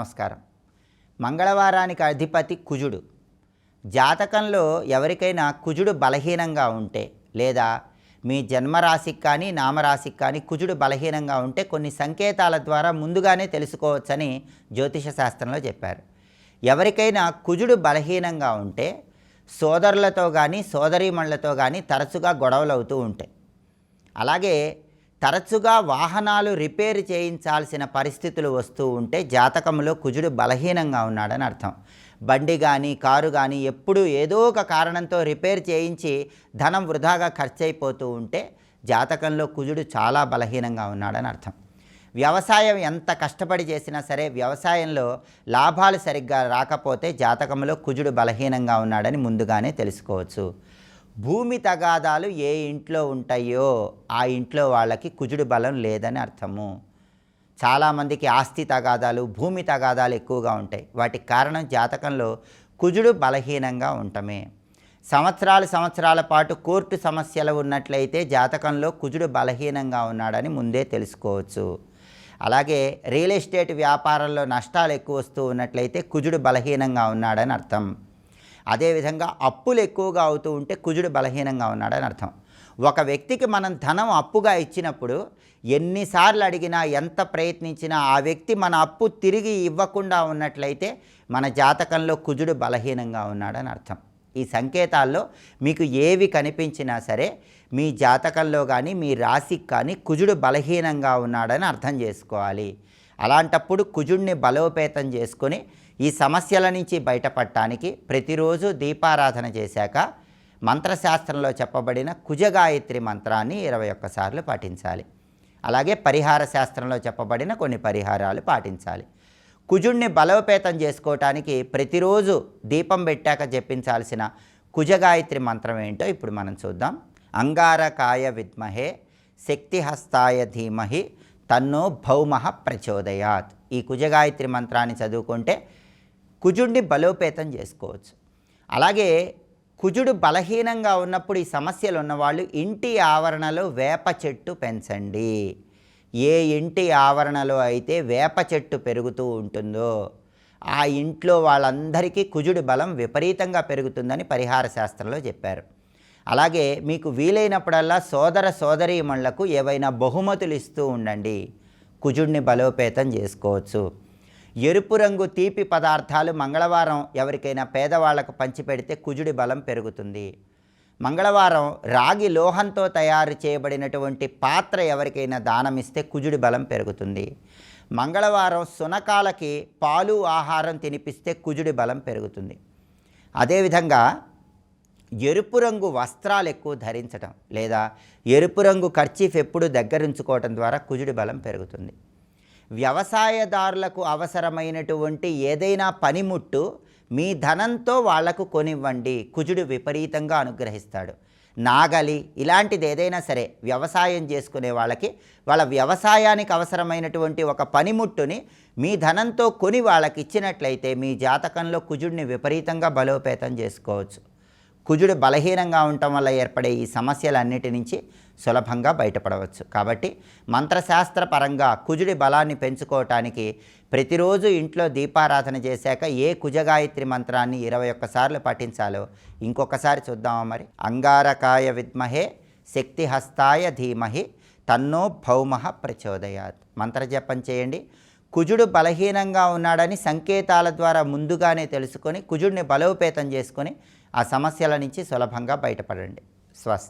నమస్కారం. మంగళవారానికి అధిపతి కుజుడు. జాతకంలో ఎవరికైనా కుజుడు బలహీనంగా ఉంటే లేదా మీ జన్మరాశికి కానీ నామరాశికి కానీ కుజుడు బలహీనంగా ఉంటే కొన్ని సంకేతాల ద్వారా ముందుగానే తెలుసుకోవచ్చని జ్యోతిష శాస్త్రంలో చెప్పారు. ఎవరికైనా కుజుడు బలహీనంగా ఉంటే సోదరులతో కానీ సోదరీమణులతో కానీ తరచుగా గొడవలు అవుతూ ఉంటాయి. అలాగే తరచుగా వాహనాలు రిపేర్ చేయించాల్సిన పరిస్థితులు వస్తూ ఉంటే జాతకంలో కుజుడు బలహీనంగా ఉన్నాడని అర్థం. బండి కానీ కారు కానీ ఎప్పుడు ఏదో ఒక కారణంతో రిపేర్ చేయించి ధనం వృధాగా ఖర్చు అయిపోతూ ఉంటే జాతకంలో కుజుడు చాలా బలహీనంగా ఉన్నాడని అర్థం. వ్యవసాయం ఎంత కష్టపడి చేసినా సరే వ్యవసాయంలో లాభాలు సరిగ్గా రాకపోతే జాతకంలో కుజుడు బలహీనంగా ఉన్నాడని ముందుగానే తెలుసుకోవచ్చు. భూమి తగాదాలు ఏ ఇంట్లో ఉంటాయో ఆ ఇంట్లో వాళ్ళకి కుజుడు బలం లేదని అర్థము. చాలామందికి ఆస్తి తగాదాలు భూమి తగాదాలు ఎక్కువగా ఉంటాయి. వాటికి కారణం జాతకంలో కుజుడు బలహీనంగా ఉండటమే. సంవత్సరాలు సంవత్సరాల పాటు కోర్టు సమస్యలు ఉన్నట్లయితే జాతకంలో కుజుడు బలహీనంగా ఉన్నాడని ముందే తెలుసుకోవచ్చు. అలాగే రియల్ ఎస్టేట్ వ్యాపారంలో నష్టాలు ఎక్కువ వస్తూ ఉన్నట్లయితే కుజుడు బలహీనంగా ఉన్నాడని అర్థం. అదేవిధంగా అప్పులు ఎక్కువగా అవుతూ ఉంటే కుజుడు బలహీనంగా ఉన్నాడని అర్థం. ఒక వ్యక్తికి మనం ధనం అప్పుగా ఇచ్చినప్పుడు ఎన్నిసార్లు అడిగినా ఎంత ప్రయత్నించినా ఆ వ్యక్తి మన అప్పు తిరిగి ఇవ్వకుండా ఉన్నట్లయితే మన జాతకంలో కుజుడు బలహీనంగా ఉన్నాడని అర్థం. ఈ సంకేతాల్లో మీకు ఏవి కనిపించినా సరే మీ జాతకంలో కానీ మీ రాశికి కానీ కుజుడు బలహీనంగా ఉన్నాడని అర్థం చేసుకోవాలి. అలాంటప్పుడు కుజుడిని బలోపేతం చేసుకొని ఈ సమస్యల నుంచి బయటపడటానికి ప్రతిరోజు దీపారాధన చేశాక మంత్రశాస్త్రంలో చెప్పబడిన కుజగాయత్రి మంత్రాన్ని ఇరవై ఒక్కసార్లు పాటించాలి. అలాగే పరిహార శాస్త్రంలో చెప్పబడిన కొన్ని పరిహారాలు పాటించాలి. కుజుణ్ణి బలోపేతం చేసుకోవటానికి ప్రతిరోజు దీపం పెట్టాక జపించాల్సిన కుజగాయత్రి మంత్రం ఏంటో ఇప్పుడు మనం చూద్దాం. అంగారకాయ విద్మహే శక్తిహస్తాయ ధీమహి తన్నో భౌమ ప్రచోదయాత్. ఈ కుజగాయత్రి మంత్రాన్ని చదువుకుంటే కుజుడిని బలోపేతం చేసుకోవచ్చు. అలాగే కుజుడు బలహీనంగా ఉన్నప్పుడు ఈ సమస్యలు ఉన్నవాళ్ళు ఇంటి ఆవరణలో వేప చెట్టు పెంచండి. ఏ ఇంటి ఆవరణలో అయితే వేప చెట్టు పెరుగుతూ ఉంటుందో ఆ ఇంట్లో వాళ్ళందరికీ కుజుడి బలం విపరీతంగా పెరుగుతుందని పరిహార శాస్త్రంలో చెప్పారు. అలాగే మీకు వీలైనప్పుడల్లా సోదర సోదరీమణులకు ఏవైనా బహుమతులు ఇస్తూ ఉండండి. కుజుడిని బలోపేతం చేసుకోవచ్చు. ఎరుపు రంగు తీపి పదార్థాలు మంగళవారం ఎవరికైనా పేదవాళ్ళకు పంచిపెడితే కుజుడి బలం పెరుగుతుంది. మంగళవారం రాగి లోహంతో తయారు చేయబడినటువంటి పాత్ర ఎవరికైనా దానమిస్తే కుజుడి బలం పెరుగుతుంది. మంగళవారం సునకాలకి పాలు ఆహారం తినిపిస్తే కుజుడి బలం పెరుగుతుంది. అదేవిధంగా ఎరుపు రంగు వస్త్రాలు ఎక్కువ ధరించడం లేదా ఎరుపు రంగు ఖర్చీఫ్ ఎప్పుడు దగ్గరుంచుకోవటం ద్వారా కుజుడి బలం పెరుగుతుంది. వ్యవసాయదారులకు అవసరమైనటువంటి ఏదైనా పనిముట్టు మీ ధనంతో వాళ్ళకు కొనివ్వండి కుజుడు విపరీతంగా అనుగ్రహిస్తాడు. నాగలి ఇలాంటిది ఏదైనా సరే వ్యవసాయం చేసుకునే వాళ్ళకి వాళ్ళ వ్యవసాయానికి అవసరమైనటువంటి ఒక పనిముట్టుని మీ ధనంతో కొని వాళ్ళకి ఇచ్చినట్లయితే మీ జాతకంలో కుజుడిని విపరీతంగా బలోపేతం చేసుకోవచ్చు. కుజుడు బలహీనంగా ఉండటం వల్ల ఏర్పడే ఈ సమస్యలన్నిటి నుంచి సులభంగా బయటపడవచ్చు. కాబట్టి మంత్రశాస్త్ర పరంగా కుజుడి బలాన్ని పెంచుకోవటానికి ప్రతిరోజు ఇంట్లో దీపారాధన చేశాక ఏ కుజగాయత్రి మంత్రాన్ని ఇరవై ఒక్కసార్లు పఠించాలో ఇంకొకసారి చూద్దామా మరి? అంగారకాయ విద్మహే శక్తిహస్తాయ ధీమహి తన్నో భౌమ ప్రచోదయాత్. మంత్రజపం చేయండి. కుజుడు బలహీనంగా ఉన్నాడని సంకేతాల ద్వారా ముందుగానే తెలుసుకొని కుజుడిని బలోపేతం చేసుకొని ఆ సమస్యల నుంచి సులభంగా బయటపడండి. స్వస్తి